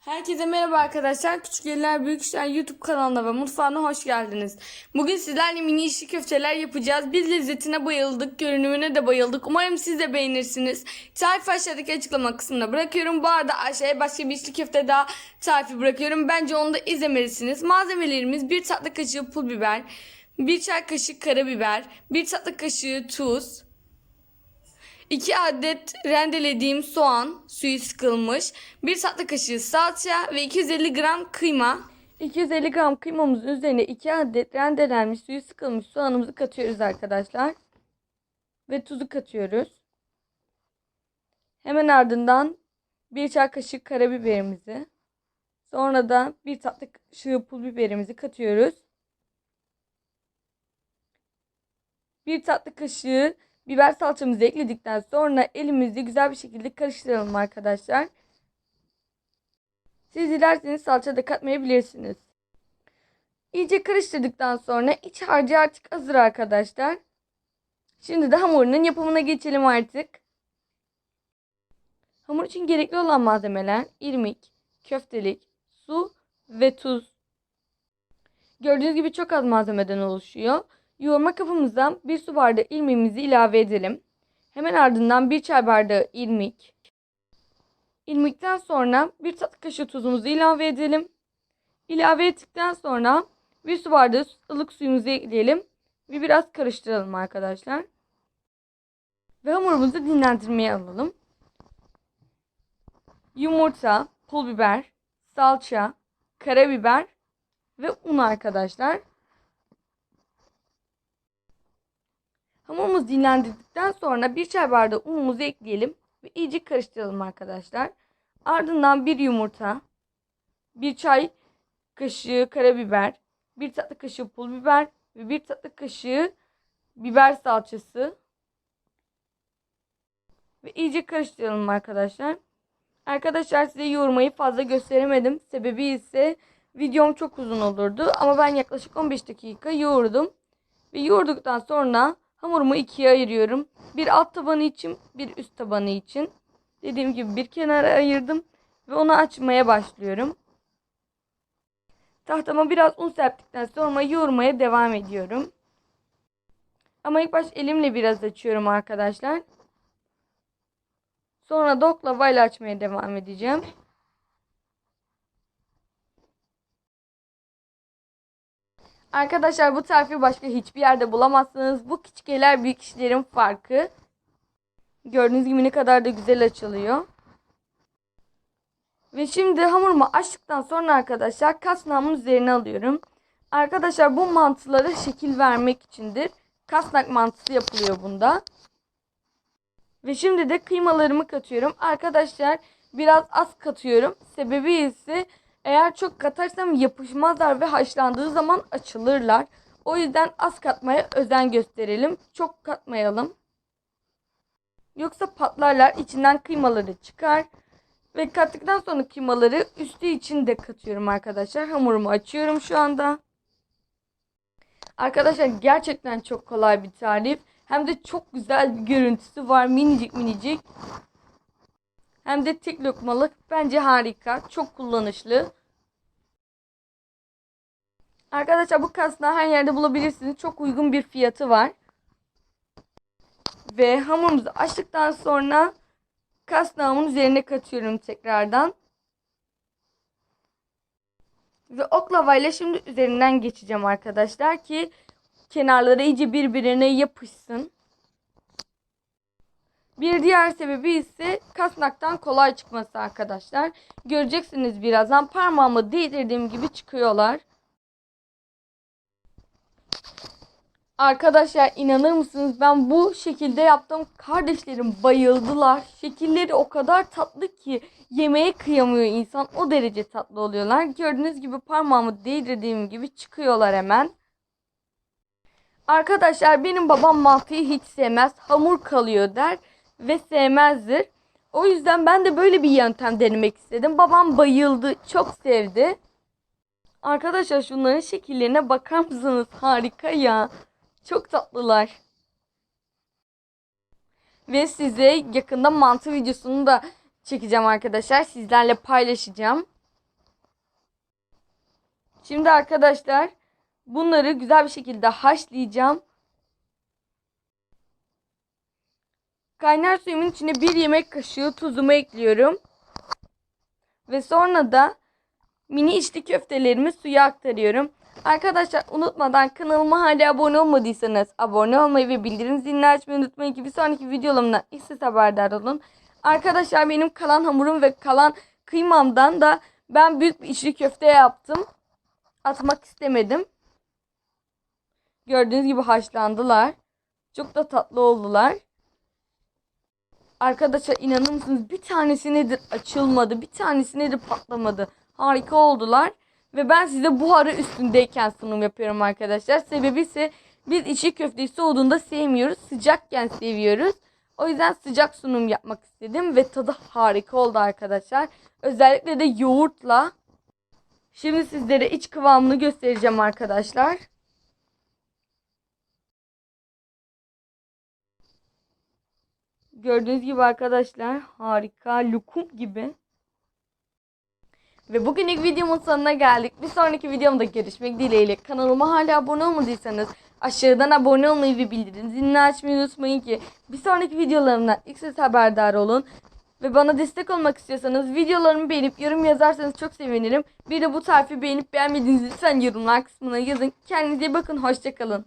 Herkese merhaba arkadaşlar. Küçük Eller Büyük İşler YouTube kanalına ve mutfağına hoş geldiniz. Bugün sizlerle mini işi köfteler yapacağız. Biz lezzetine bayıldık, görünümüne de bayıldık. Umarım siz de beğenirsiniz. Tarifi aşağıdaki açıklama kısmına bırakıyorum. Bu arada aşağıya başka bir içli köfte daha tarifi bırakıyorum. Bence onu da izlemelisiniz. Malzemelerimiz 1 tatlı kaşığı pul biber, 1 çay kaşığı karabiber, 1 tatlı kaşığı tuz, 2 adet rendelediğim soğan suyu sıkılmış, 1 tatlı kaşığı salça ve 250 gram kıyma. 250 gram kıymamızın üzerine 2 adet rendelenmiş suyu sıkılmış soğanımızı katıyoruz arkadaşlar. Ve tuzu katıyoruz. Hemen ardından 1 çay kaşığı karabiberimizi, sonra da 1 tatlı kaşığı pul biberimizi katıyoruz. 1 tatlı kaşığı biber salçamızı ekledikten sonra elimizi güzel bir şekilde karıştıralım arkadaşlar. Siz dilerseniz salça da katmayabilirsiniz. İyice karıştırdıktan sonra iç harcı artık hazır arkadaşlar. Şimdi de hamurunun yapımına geçelim artık. Hamur için gerekli olan malzemeler irmik, köftelik, su ve tuz. Gördüğünüz gibi çok az malzemeden oluşuyor. Yoğurma kabımıza bir su bardağı irmiğimizi ilave edelim. Hemen ardından bir çay bardağı irmik. İrmikten sonra bir tatlı kaşığı tuzumuzu ilave edelim. İlave ettikten sonra bir su bardağı ılık suyumuzu ekleyelim ve biraz karıştıralım arkadaşlar. Ve hamurumuzu dinlendirmeye alalım. Yumurta, pul biber, salça, karabiber ve un arkadaşlar. Hamurumuz dinlendirdikten sonra bir çay bardağı unumuzu ekleyelim ve iyice karıştıralım arkadaşlar. Ardından bir yumurta, bir çay kaşığı karabiber, bir tatlı kaşığı pul biber ve bir tatlı kaşığı biber salçası ve iyice karıştıralım arkadaşlar. Arkadaşlar size yoğurmayı fazla gösteremedim. Sebebi ise videom çok uzun olurdu ama ben yaklaşık 15 dakika yoğurdum. Ve yoğurduktan sonra Hamurumu ikiye ayırıyorum. Bir alt tabanı için, bir üst tabanı için. Dediğim gibi bir kenara ayırdım ve onu açmaya başlıyorum. Tahtama biraz un serptikten sonra yoğurmaya devam ediyorum. Ama ilk baş elimle biraz açıyorum arkadaşlar. Sonra da oklavayla açmaya devam edeceğim. Arkadaşlar bu tarifi başka hiçbir yerde bulamazsınız. Bu küçük eller büyük işlerin farkı. Gördüğünüz gibi ne kadar da güzel açılıyor. Ve şimdi hamurumu açtıktan sonra arkadaşlar kasnağımın üzerine alıyorum. Arkadaşlar bu mantılara şekil vermek içindir. Kasnak mantısı yapılıyor bunda. Ve şimdi de kıymalarımı katıyorum. Arkadaşlar biraz az katıyorum. Sebebi ise eğer çok katarsam yapışmazlar ve haşlandığı zaman açılırlar. O yüzden az katmaya özen gösterelim. Çok katmayalım. Yoksa patlarlar. içinden kıymaları çıkar. Ve kattıktan sonra kıymaları üstü için de katıyorum arkadaşlar. Hamurumu açıyorum şu anda. Arkadaşlar gerçekten çok kolay bir tarif. Hem de çok güzel bir görüntüsü var. Minicik minicik. Hem de tek lokmalık. Bence harika. Çok kullanışlı. Arkadaşlar bu kasnağı her yerde bulabilirsiniz. Çok uygun bir fiyatı var. Ve hamurumuzu açtıktan sonra kasnağımın üzerine katıyorum tekrardan. Ve oklavayla şimdi üzerinden geçeceğim arkadaşlar ki kenarları iyice birbirine yapışsın. Bir diğer sebebi ise kasnaktan kolay çıkması arkadaşlar. Göreceksiniz birazdan parmağımı değdirdiğim gibi çıkıyorlar. Arkadaşlar inanır mısınız ben bu şekilde yaptım. Kardeşlerim bayıldılar. Şekilleri o kadar tatlı ki yemeğe kıyamıyor insan. O derece tatlı oluyorlar. Gördüğünüz gibi parmağımı değdirdiğim gibi çıkıyorlar hemen. Arkadaşlar benim babam mantıyı hiç sevmez. Hamur kalıyor der ve sevmezdir. O yüzden ben de böyle bir yöntem denemek istedim. Babam bayıldı. Çok sevdi. Arkadaşlar şunların şekillerine bakar mısınız? Harika ya. Çok tatlılar. Ve size yakında mantı videosunu da çekeceğim arkadaşlar. Sizlerle paylaşacağım. Şimdi arkadaşlar bunları güzel bir şekilde haşlayacağım. Kaynar suyumun içine bir yemek kaşığı tuzumu ekliyorum. Ve sonra da mini içli köftelerimi suya aktarıyorum. Arkadaşlar unutmadan kanalıma hala abone olmadıysanız abone olmayı ve bildirim zilini açmayı unutmayın ki bir sonraki videolarımdan ilk siz haberdar olun. Arkadaşlar benim kalan hamurum ve kalan kıymamdan da ben büyük bir içli köfte yaptım. Atmak istemedim. Gördüğünüz gibi haşlandılar. Çok da tatlı oldular. Arkadaşlar inanır mısınız bir tanesi nedir açılmadı bir tanesi nedir patlamadı. Harika oldular. Ve ben size buharı üstündeyken sunum yapıyorum arkadaşlar. Sebebi ise biz içi köfteyi soğuduğunda sevmiyoruz. Sıcakken seviyoruz. O yüzden sıcak sunum yapmak istedim ve tadı harika oldu arkadaşlar. Özellikle de yoğurtla. Şimdi sizlere iç kıvamını göstereceğim arkadaşlar. Gördüğünüz gibi arkadaşlar harika lokum gibi. Ve bugünlük videomun sonuna geldik. Bir sonraki videomda görüşmek dileğiyle. Kanalıma hala abone olmadıysanız aşağıdan abone olmayı ve bildirim zilini açmayı unutmayın ki bir sonraki videolarımdan ilk siz haberdar olun. Ve bana destek olmak istiyorsanız videolarımı beğenip yorum yazarsanız çok sevinirim. Bir de bu tarifi beğenip beğenmediğinizi lütfen yorumlar kısmına yazın. Kendinize bakın. Hoşçakalın.